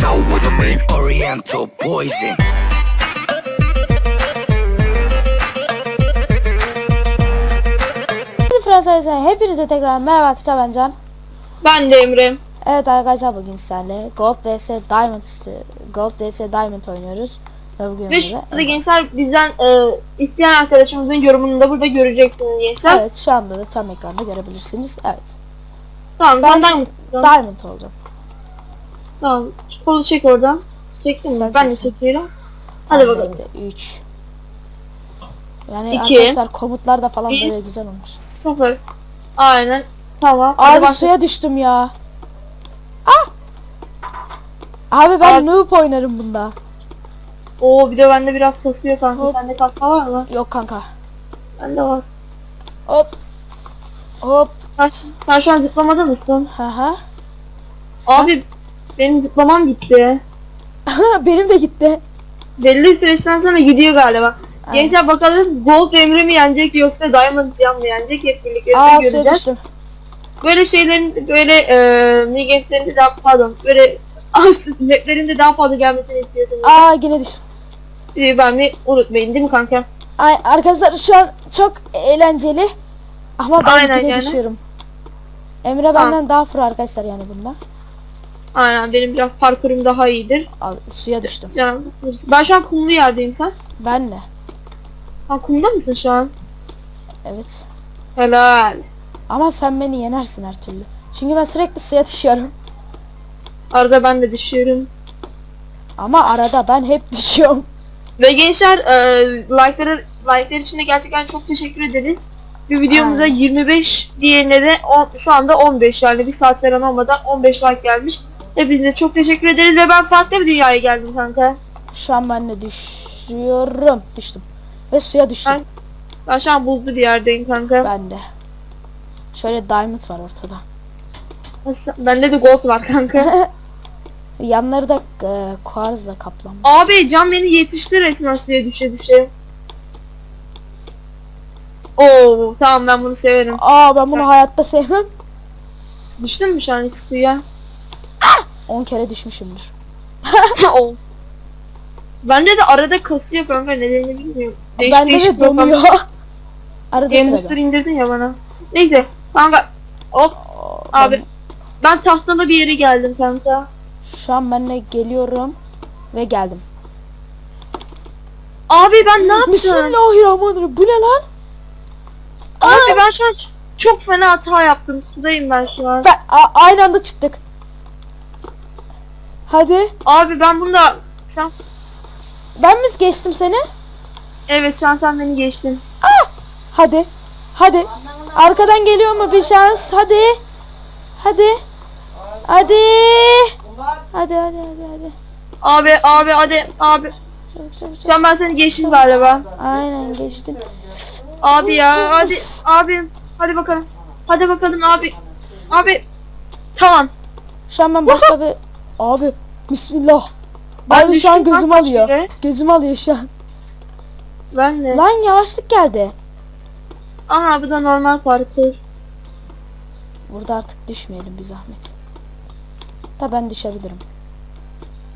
know what I mean? Oriental poison. Fransa'ya hepinize tekrar merhaba arkadaşlar ben Can. Ben de Emre. Evet arkadaşlar bugün sizlerle Gold DS Diamond Gold DS Diamond oynuyoruz. Ve bugün Ve şurada gençler bizden e, isteyen arkadaşımızın yorumunu da burada göreceksiniz gençler. Evet şu anda da tam ekranda görebilirsiniz. Evet. Tamam Ben- ben Diamond. Diamond olacağım. Tamam. Kolu çek oradan. Çektin mi? Sen Ben de çeksin. çekiyorum. Hadi bakalım. 3. Yani İki. arkadaşlar komutlar da falan Bir. böyle güzel olmuş. Sıfır. Aynen. Tamam. Hadi Abi bak. suya düştüm ya. Ah! Abi ben Abi- noob oynarım bunda. Oo bir de bende biraz kasıyor kanka. Hop. Sende kasma var mı? Yok kanka. Bende var. Hop. Hop. Sen, sen şu an zıplamada mısın? Haha. Abi benim zıplamam gitti. Benim de gitti. Belli süreçten sonra gidiyor galiba. Aynen. Gençler bakalım Gold Emre mi yenecek yoksa Diamond Can mı yenecek hep birlikte Aa göreceğiz. Böyle şeylerin böyle e, ne gameslerin de daha pardon böyle aşsız maplerin de daha fazla gelmesini istiyorsanız Aa yine düştüm. videoyu beğenmeyi unutmayın değil mi kanka? Ay, arkadaşlar şu an çok eğlenceli. Ama ben Aynen yine yani. düşüyorum. Emre benden daha pro arkadaşlar yani bunda. Aynen benim biraz parkurum daha iyidir. Al, suya düştüm. Yani, ben şu an kumlu yerdeyim sen. Ben de. Ha kumda mısın şu an? Evet. Helal. Ama sen beni yenersin her türlü. Çünkü ben sürekli suya düşüyorum. Arada ben de düşüyorum. Ama arada ben hep düşüyorum. Ve gençler e, like'ları like'lar için de gerçekten çok teşekkür ederiz. Bir videomuza Aynen. 25 diğerine de on- şu anda 15 yani bir saat falan olmadan 15 like gelmiş. Hepinize çok teşekkür ederiz ve ben farklı bir dünyaya geldim kanka. Şu an ben de düşüyorum. Düştüm. Ve suya düştüm. Ben- Ben şu an buzlu bir yerdeyim kanka. Ben de. Şöyle diamond var ortada. Nasıl- Bende de gold var kanka. Yanları da e, kuarzla kaplanmış. Abi can beni yetişti resmen suya düşe düşe. Oo tamam ben bunu severim. Aa ben bunu hayatta sevmem. Düştün mü şu an hiç suya? 10 kere düşmüşümdür. Oo. Bende de arada kasıyor kanka nedenini bilmiyorum. Değiş Bende de donuyor. Arada Game sırada. İndirdin ya bana. Neyse kanka hop Oo, abi ben tahtalı bir yere geldim kanka. Şu an ben de geliyorum. Ve geldim. Abi ben ne yaptım? Bismillahirrahmanirrahim. Bu ne lan? Abi ben şu an çok fena hata yaptım. Sudayım ben şu an. Ben, a- aynı anda çıktık. Hadi. Abi ben bunda sen Ben mi geçtim seni? evet şu an sen beni geçtin. Hadi. Hadi. Arkadan geliyor mu bir şans? Hadi. Hadi. Hadi. Hadi hadi hadi hadi. Abi abi hadi abi. Çabuk çabuk Şu çabuk. an ben seni geçtim galiba. Aynen geçtin. Abi ya hadi abi hadi bakalım. Hadi bakalım abi. Abi tamam. Şu an ben başka bir... Abi. Bismillah. Ben Abi şu an gözüm alıyor. şöyle. Gözüm alıyor şu an. Ben de. Lan yavaşlık geldi. Aha bu da normal parkur. Burada artık düşmeyelim bir zahmet. Da ben düşebilirim.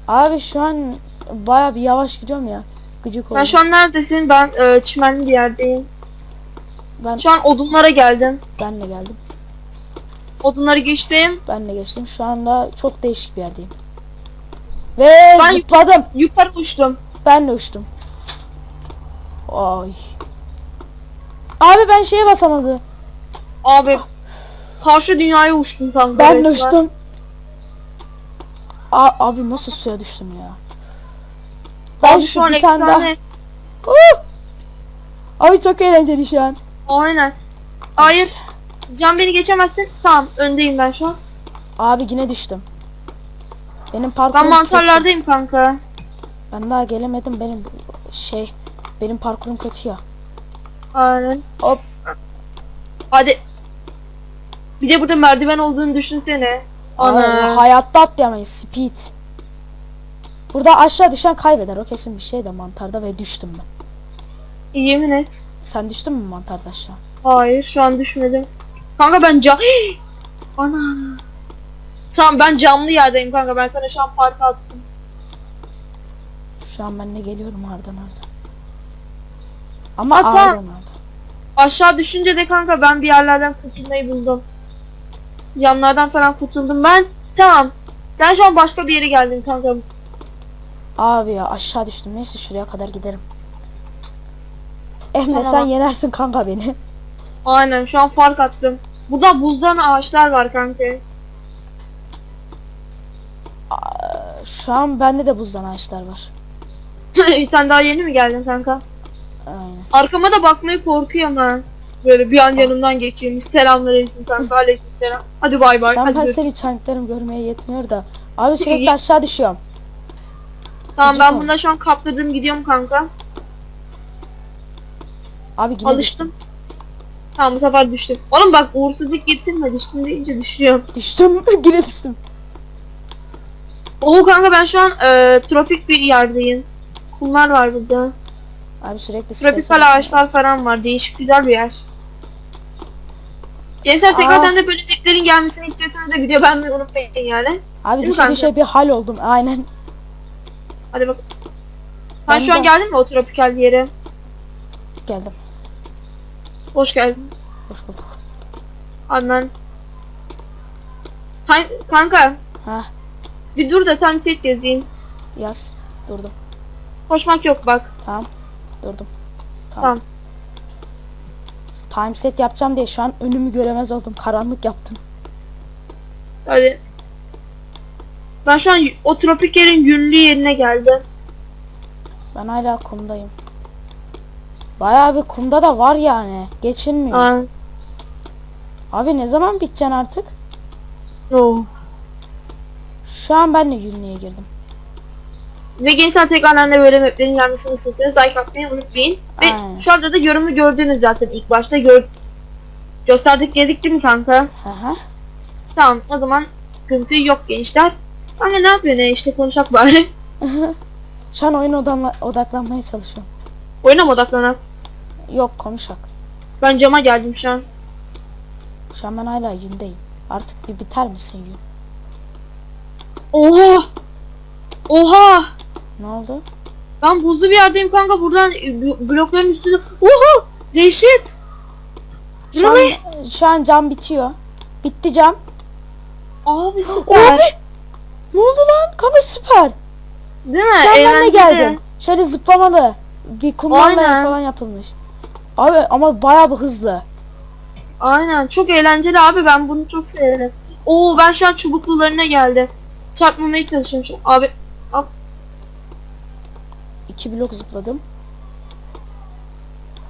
Abi şu an baya bir yavaş gidiyorum ya. Gıcık oldum. Sen şu an neredesin? Ben e, çimenli bir yerdeyim. Ben Şu an odunlara geldim. benle geldim. Odunları geçtim. Benle geçtim. Şu anda çok değişik bir yerdeyim. Ve Ben- zıpladım. Yukarı uçtum. Ben de uçtum. Ay. Abi ben şeye basamadım. Abi karşı dünyaya uçtum kanka. Ben de resmen. uçtum. A abi nasıl suya düştüm ya. Ben Abi şu an bir tane daha-! Abi çok eğlenceli şu an. Aynen. Hayır. Can beni geçemezsin. Tamam öndeyim ben şu an. Abi yine düştüm. Benim parkurum Ben mantarlardayım kanka. kötü. Ben daha gelemedim benim şey benim parkurum kötü ya. Aynen. Hop. Hadi. Bir de burada merdiven olduğunu düşünsene. Ana. Ana. hayatta atlayamayız. Speed. Burada aşağı düşen kaybeder. O kesin bir şey de mantarda ve düştüm ben. Yemin et. Sen düştün mü mantarda aşağı? Hayır şu an düşmedim. Kanka ben can... Ana. Tamam ben camlı yerdeyim kanka. Ben sana şu an parka attım. Şu an ben de geliyorum ardan ardan. Ama Ata. Aşağı düşünce de kanka ben bir yerlerden kurtulmayı buldum. Yanlardan falan kurtuldum ben. Tamam. Ben şu an başka bir yere geldim kanka. Abi ya aşağı düştüm. Neyse şuraya kadar giderim. Emre Tamam. sen yenersin kanka beni. Aynen şu an fark attım. Burada buzdan ağaçlar var kanka. Şu an bende de buzdan ağaçlar var. Sen daha yeni mi geldin kanka? Aynen. Arkama da bakmayı korkuyorum ha. Böyle bir an yanımdan geçiyormuş. Selamünaleyküm kanka. Aleykümselam. Hadi bay bay. An Hadi ben gör- seni çanklarım görmeye yetmiyor da. Abi sürekli aşağı düşüyorum. Tamam gıcık ben bunda şu an kaptırdım gidiyorum kanka. Abi yine Alıştım. Tamam bu sefer düştüm. Oğlum bak uğursuzluk getirme düştüm deyince düşüyorum. Düştüm. yine düştüm. Oo kanka ben şu an e, tropik bir yerdeyim. Kumlar var burada. Abi sürekli Tropikal ağaçlar falan var. Değişik güzel bir yer. Gençler tekrardan da böyle maplerin gelmesini istiyorsanız da video beğenmeyi unutmayın yani. Abi Değil düşe düşe bir hal oldum. Aynen. Hadi bak. Sen Ben şu an de- geldin mi o tropikal yere? Geldim. Hoş geldin. Hoş bulduk. Adnan. Time, kanka Ha bir dur da time set yazayım. yaz. Durdum. Koşmak yok bak. Tamam. Durdum. Tamam. Time set yapacağım diye şu an önümü göremez oldum. Karanlık yaptım. Hadi. Ben şu an o tropik yerin yünlü yerine geldim. Ben hala kumdayım. Bayağı bir kumda da var yani. Geçilmiyor. Aa. Abi ne zaman biteceksin artık? Oo. Şu an ben de yünlüğe girdim. Ve gençler tekrardan da böyle maplerin gelmesini istiyorsanız like atmayı unutmayın. Ve Aynen. şu anda da yorumu gördünüz zaten ilk başta gör gösterdik geldik değil mi kanka? Hı. Tamam o zaman sıkıntı yok gençler. Kanka ne yapıyorsun ya işte konuşak bari. Şu an odanla- odaklanmaya çalışıyorum. Oyuna mı odaklanak? Yok konuşak. Ben cama geldim şu an. Şu an ben hala yündeyim. Artık bir biter misin yün? Oha! Oha! Ne oldu? Ben buzlu bir yerdeyim kanka buradan bu- blokların üstünde. Oha! Dehşet! Şu an, şu an cam bitiyor. Bitti cam. Abi süper. Abi! Ne oldu lan? Kanka süper. Değil mi? Şu an ben de Eğlenceli. geldim. Şöyle zıplamalı. Bir kumlarla Aynen. falan yapılmış. Abi ama bayağı bir hızlı. Aynen çok eğlenceli abi ben bunu çok severim. Oo ben şu an çubuklularına geldim. Çarpmamaya çalışıyorum şu. Abi İki blok zıpladım.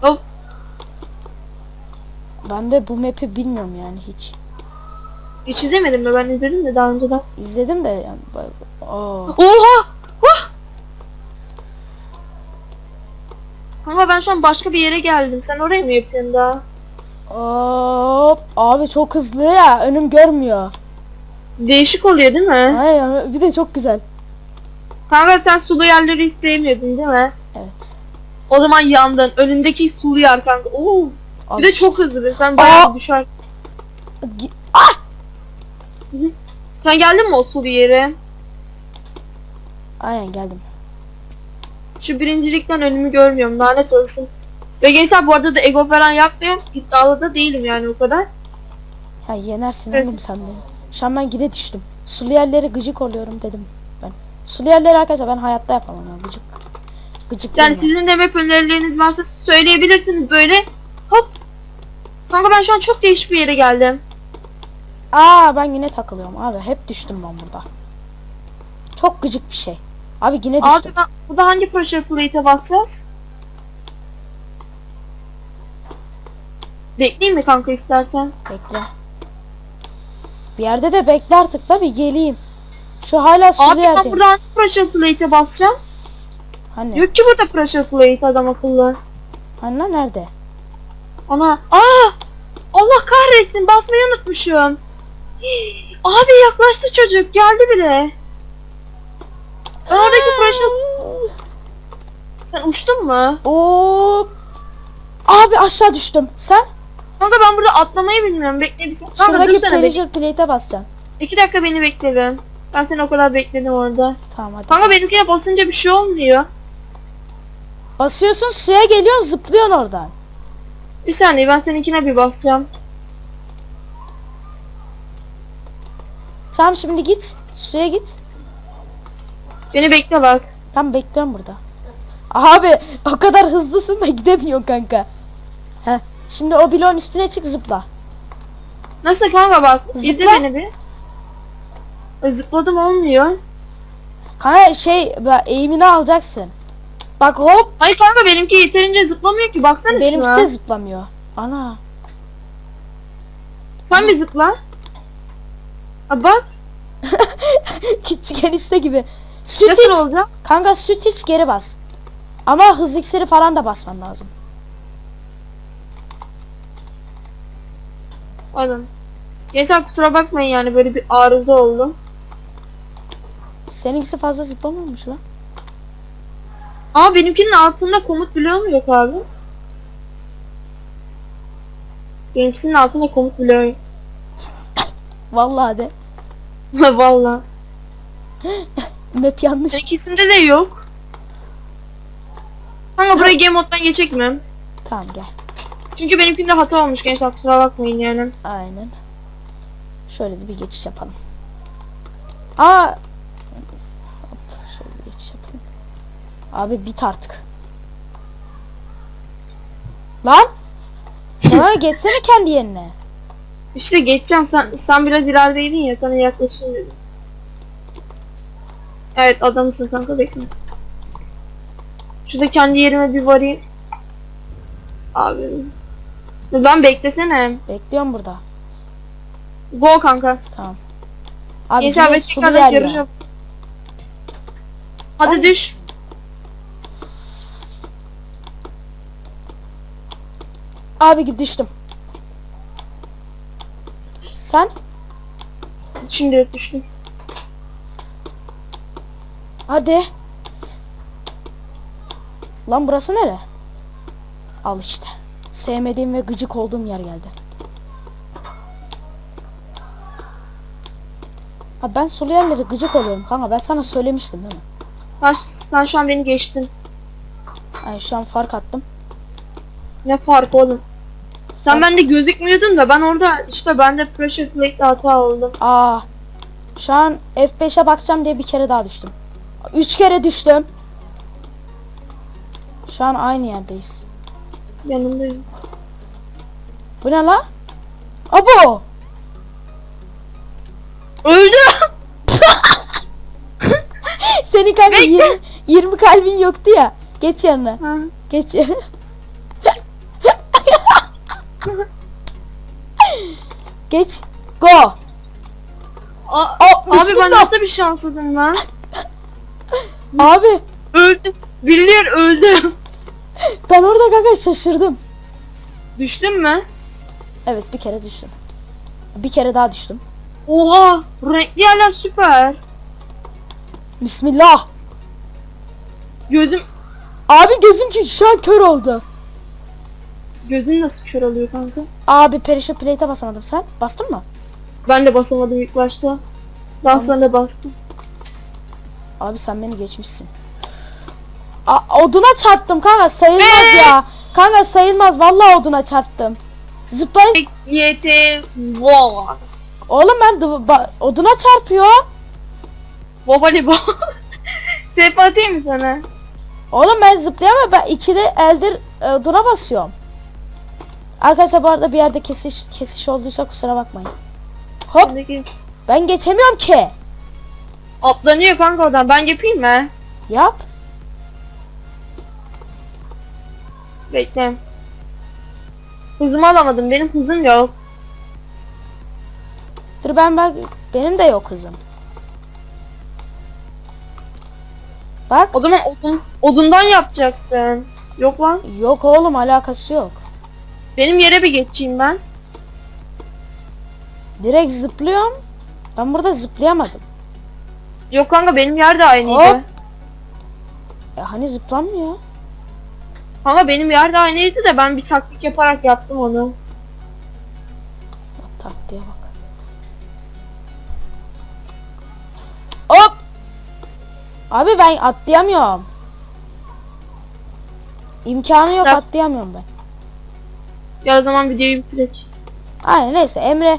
Hop. Ben de bu map'i bilmiyorum yani hiç. hiç izlemedim mi ben izledim de daha önceden. İzledim de yani. Oha! Huh! Ama ben şu an başka bir yere geldim. Sen oraya mı yapıyorsun daha? Hop. Abi çok hızlı ya. Önüm görmüyor. Değişik oluyor değil mi? Aynen. Bir de çok güzel. Kanka sen sulu yerleri isteyemiyordun değil mi? Evet. O zaman yandın. Önündeki sulu yer kanka. Oo. Abi, Bir de çok hızlı. Sen bayağı düşer. Gi- Sen geldin mi o sulu yere? Aynen geldim. Şu birincilikten önümü görmüyorum. Lanet olsun. Ve gençler bu arada da ego falan yapmıyorum. İddialı da değilim yani o kadar. Ha yenersin Evet. oğlum sen beni. Şu an ben gide düştüm. Sulu yerlere gıcık oluyorum dedim ben. Sulu yerleri arkadaşlar ben hayatta yapamam ya gıcık. Gıcık Yani sizin de map önerileriniz varsa söyleyebilirsiniz böyle. Hop. Kanka ben şu an çok değişik bir yere geldim. Aa ben yine takılıyorum abi. Hep düştüm ben burada. Çok gıcık bir şey. Abi yine düştüm. Abi ben burada hangi pressure plate'e basacağız? Bekleyeyim mi kanka istersen? Bekle. Bir yerde de bekle artık da bir geleyim. Şu hala sulu Abi ben yerdeyim. burada hangi pressure plate'e basacağım? Hani? Yok ki burada pressure plate adam akıllı. Hani nerede? Ana. Aa! Allah kahretsin basmayı unutmuşum. Abi yaklaştı çocuk geldi bile. Ben oradaki pressure... Sen uçtun mu? Oo. Abi aşağı düştüm. Sen? Kanka ben burada atlamayı bilmiyorum. Bekle bir sen. Kanka Şuradaki dursana bekle. pleasure plate'e basacaksın. İki dakika beni bekledim. Ben seni o kadar bekledim orada. Tamam hadi. Kanka benimkine basınca bir şey olmuyor. Basıyorsun suya geliyorsun zıplıyorsun oradan. Bir saniye ben seninkine bir basacağım. Tamam şimdi git. Suya git. Beni bekle bak. Tam bekliyorum burada. Abi o kadar hızlısın da gidemiyorsun kanka. Heh. Şimdi o bloğun üstüne çık zıpla. Nasıl kanka bak. İzle Zıpla. beni bir. E, Zıpladım olmuyor. Kanka şey eğimini alacaksın. Bak hop Hayır kanka benimki yeterince zıplamıyor ki. Baksana benimkisi şuna. de zıplamıyor. Ana. Sen bir zıpla. Ha bak. Küçük enişte gibi. Süt Nasıl olacak? Kanka süt iç geri bas. Ama hız iksiri falan da basman lazım. Alın. Gençler kusura bakmayın yani böyle bir arıza oldu. Seninkisi fazla zıplamamış lan. Ama benimkinin altında komut bloğu mu yok abi? Benimkisinin altında komut bloğu yok. Vallahi de. Valla. Map yanlış. İkisinde de yok. Kanka buraya game moddan geçecek mi? Tamam gel. Çünkü benimkinde hata olmuş gençler kusura bakmayın yani. Aynen. Şöyle de bir geçiş yapalım. Aa. Hop, şöyle bir geçiş yapalım. Abi bit artık. Lan. Ha geçsene kendi yerine. İşte geçeceğim sen, sen biraz ilerideydin ya sana yaklaşayım dedim. Evet adamısın kanka bekle. Şurada kendi yerime bir varayım. Abi. Lan beklesene. Bekliyorum burada. Go kanka. Tamam. Abi ben sulu tekrardan yarışacağım. Hadi Ben- düş. Abi git düştüm. Sen? Şimdi düştüm. Hadi. Lan burası nere? Al işte. Sevmediğim ve gıcık olduğum yer geldi. Ha ben sulu yerlere gıcık oluyorum kanka ben sana söylemiştim değil mi? Sen, sen şu an beni geçtin. Ay şu an fark attım. Ne fark oğlum? Sen bende gözükmüyordun da ben orada işte bende pressure plate'le hata oldu. Aa. Şu an F5'e bakacağım diye bir kere daha düştüm. Üç kere düştüm. Şu an aynı yerdeyiz. Yanındayım. Bu ne la? Abo! Öldü. Senin Bekle. 20, 20 kalbin yoktu ya. Geç yanına. Ha. Geç yanına. Geç. Go. A- Aa, abi ben nasıl bir şanssızım lan? Abi Öldüm. Birileri öldü. ben orada kanka şaşırdım. Düştün mü? Evet bir kere düştüm. Bir kere daha düştüm. Oha! Renkli yerler süper. Bismillah. Gözüm Abi gözüm ki şu an kör oldu. gözün nasıl kör oluyor kanka? Abi perişan plate'e basamadım sen. Bastın mı? Ben de basamadım ilk başta. Daha sonra da bastım. Abi sen beni geçmişsin. A- oduna çarptım kanka sayılmaz ya. Kanka sayılmaz vallahi oduna çarptım. Zıplayın. YT wow. Oğlum ben oduna çarpıyor. Bobali bo. Tep atayım mı sana? Oğlum ben zıplayamam ben ikili eldir e, oduna basıyorum. Arkadaşlar bu arada bir yerde kesiş kesiş olduysa kusura bakmayın. Hop ben geçemiyorum ki. Atlanıyor kanka oradan. Ben yapayım mı? Yap. Bekle. Hızımı alamadım. Benim hızım yok. Dur ben bak benim de yok hızım. Bak O zaman odun, odundan yapacaksın. Yok lan. yok oğlum alakası yok. Benim yere bir geçeyim ben. Direkt zıplıyorum. Ben burada zıplayamadım. Yok kanka benim yer de aynıydı. Hop. E, hani zıplanmıyor. Kanka benim yer de aynıydı da ben bir taktik yaparak yaptım onu. Bak, taktiğe bak. Hop! Abi ben atlayamıyorum. İmkanı yok Tak- atlayamıyorum ben. Ya o zaman videoyu bitirek. Aynen neyse Emre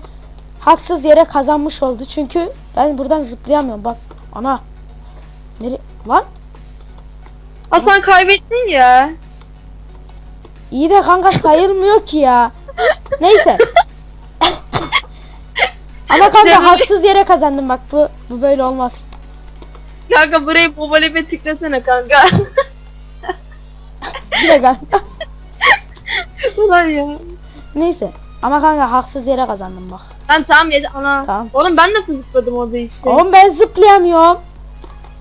haksız yere kazanmış oldu çünkü ben buradan zıplayamıyorum bak ana. Nere lan. Hasan kaybettin ya. iyi de kanka sayılmıyor ki ya. Neyse. Ama kanka haksız yere kazandım. Bak bu bu böyle olmaz. Kanka burayı bobalebe tıklasana kanka. bir de kanka Ulan ya. neyse. Ama kanka haksız yere kazandım bak Ben tamam yedi ana. Tamam. Oğlum ben nasıl zıpladım orada işte. oğlum ben zıplayamıyorum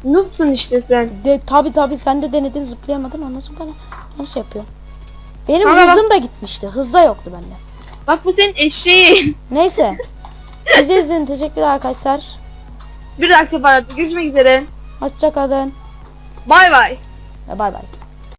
Noobsun işte sen. de tabi tabi sen de denedin zıplayamadın ondan sonra bana nasıl yapıyorum benim bak- hızım da gitmişti hız da yoktu bende Bak bu senin eşeğin. Neyse. Bizi izlediğiniz teşekkürler arkadaşlar. Bir dahaki seferde görüşmek üzere. Hoşça kalın. Bay bay. Bay bay.